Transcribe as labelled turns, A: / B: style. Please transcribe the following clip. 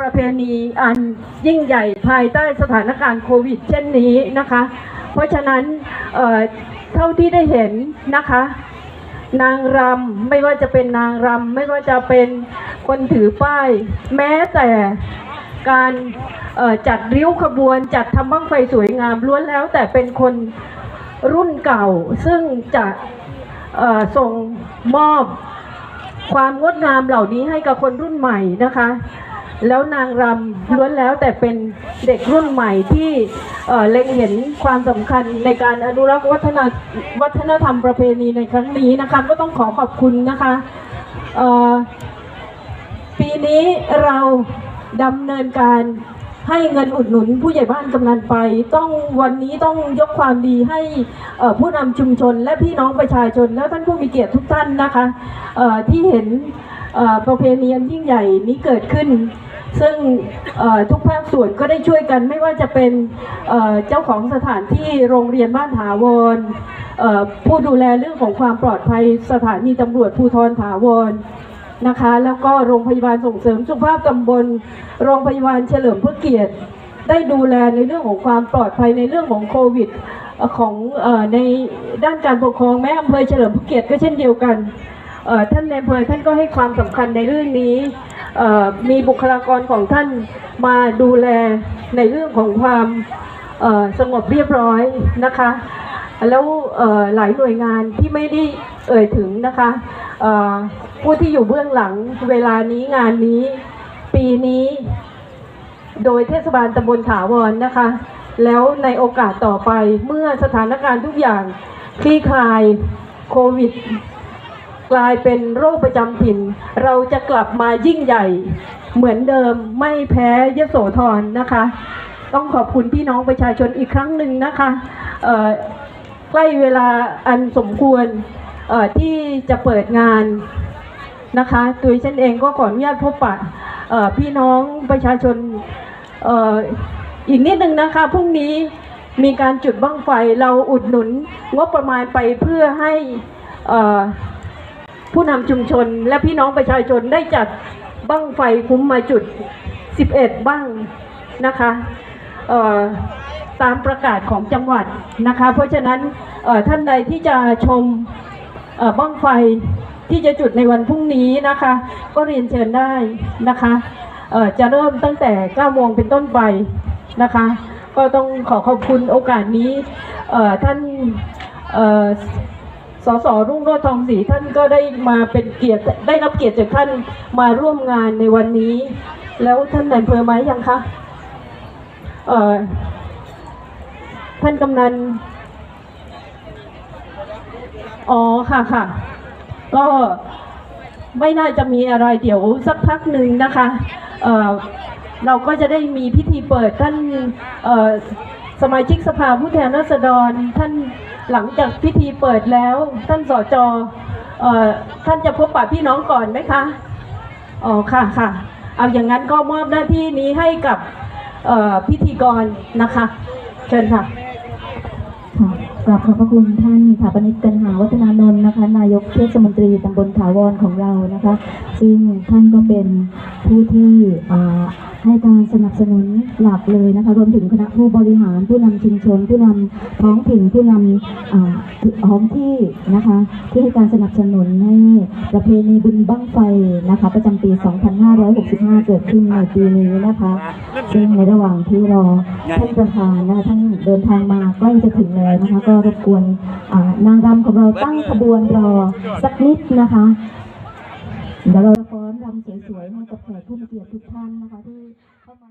A: ประเพณีอันยิ่งใหญ่ภายใต้สถานการณ์โควิด เช่นนี้นะคะ เพราะฉะนั้นเเท่าที่ได้เห็นนะคะ นางรำไม่ว่าจะเป็นนางรำไม่ว่าจะเป็นคนถือป้าย แม้แต่การจัดริ้วขบวนจัดทำบ้างไฟสวยงามล้วนแล้ว แต่เป็นคนรุ่นเก่าซึ่งจะส่งมอบความงดงามเหล่านี้ให้กับคนรุ่นใหม่นะคะ แล้วนางรำล้วนแล้วแต่เป็นเด็กรุ่นใหม่ที่เล็งเห็นความสำคัญในการอนุรักษ์วัฒนวัฒนธรรมประเพณีในครั้งนี้นะคะก็ต้องขอขอบคุณนะคะปีนี้เราดำเนินการให้เงินอุดหนุนผู้ใหญ่บ้านกำนันไป ต้องวันนี้ต้องยกความดีให้ผู้นำชุมชน และพี่น้องประชาชน และท่านผู้มีเกียรติทุกท่านนะคะที่เห็นประเพณีอันยิ่งใหญ่นี้เกิดขึ้น ซึ่งทุกภาคส่วนก็ได้ช่วยกันไม่ว่าจะเป็นเจ้าของสถานที่โรงเรียนบ้านถาวรผู้ดูแลเรื่องของความปลอดภัยสถานีตำรวจภูธรถาวรนะคะแล้วก็โรงพยาบาลส่งเสริมสุขภาพตำบล โรงพยาบาลเฉลิมพระเกียรติ ได้ดูแลในเรื่องของความปลอดภัยในเรื่องของโควิดของอในด้านการปกครองแม้อำเภอเฉลิมพระเกียรติก็เช่นเดียวกันท่านในอำเภอท่านก็ให้ความสำคัญในเรื่องนี้ มีบุคลากรของท่านมาดูแลในเรื่องของความสงบเรียบร้อยนะคะ แล้วหลายหน่วยงานที่ไม่ได้เอ่ยถึงนะคะผู้ที่อยู่เบื้องหลังเวลานี้งานนี้ปีนี้ โดยเทศบาลตำบลถาวรนะคะ แล้วในโอกาสต่อไปเมื่อสถานการณ์ทุกอย่างคลี่คลายโควิด กลายเป็นโรคประจำถิ่น เราจะกลับมายิ่งใหญ่ เหมือนเดิมไม่แพ้ยโสธรนะคะ ต้องขอบคุณพี่น้องประชาชนอีกครั้งหนึ่งนะคะใกล้เวลาอันสมควรที่จะเปิดงานนะคะตัวฉันเองก็ขออนุญาตพบปะพี่น้องประชาชนอ,อีกนิดนึงนะคะพรุ่งนี้มีการจุดบั้งไฟเราอุดหนุนงบประมาณไปเพื่อให้อ่อ ผู้นำชุมชนและพี่น้องประชาชนได้จัดบั้งไฟคุ้มมาจุด 11 บั้งนะคะตามประกาศของจังหวัดนะคะ เพราะฉะนั้นท่านใดที่จะชมเอ่องไฟที่จะจุดในวันพรุ่งนี้นะคะ ก็เรียนเชิญได้นะคะจะเริ่มตั้งแต่ 9 โมงเป็นต้นไปนะคะ ก็ต้องขอขอบคุณโอกาสนี้ท่าน สสรุ่งโรจน์ทองศรีท่านก็ได้มาเป็นเกียรติได้รับเกียรติจากท่านมาร่วมงานในวันนี้ แล้วท่านนายอำเภอไหมยังคะเออท่านกำนันอ๋อค่ะค่ะ ก็ไม่น่าจะมีอะไรเดี๋ยวสักพักหนึ่งนะคะเออเราก็จะได้มีพิธีเปิดท่านสมาชิกสภาผู้แทนราษฎรท่าน หลังจากพิธีเปิดแล้วท่านสจเอ่อท่านจะพบปะพี่น้องก่อนไหมคะ อ๋อค่ะค่ะเอาอย่างนั้นก็มอบหน้าที่นี้ให้กับเอ่อพิธีกรนะคะ เชิญค่ะ
B: ราบขอบพระคุณท่านถาปนิกกันหาวัฒนานนท์นะคะ นายกเทศมนตรีตำบลถาวรของเรานะคะ ซึ่งท่านก็เป็นผู้ที่ให้การสนับสนุนหลักเลยนะคะ รวมถึงคณะผู้บริหารผู้นำชุมชน ผู้นำท้องถิ่นผู้นำอ่าท้องที่นะคะ ที่ให้การสนับสนุนให้ประเพณีบุญบั้งไฟนะคะ ประจำปี 2565 เกิดขึ้นในปีนี้นะคะ ซึ่งในระหว่างที่รอท่านประธานนะคะท่านเดินทางมาใกล้จะถึงแล้วนะคะก็รบกวนนางรำของเราตั้งขบวนรอสักนิดนะคะเดี๋ยวเราจะฟ้อนรำสวยๆให้กับแขกผู้มีเกียรติทุกท่านนะคะที่เข้ามา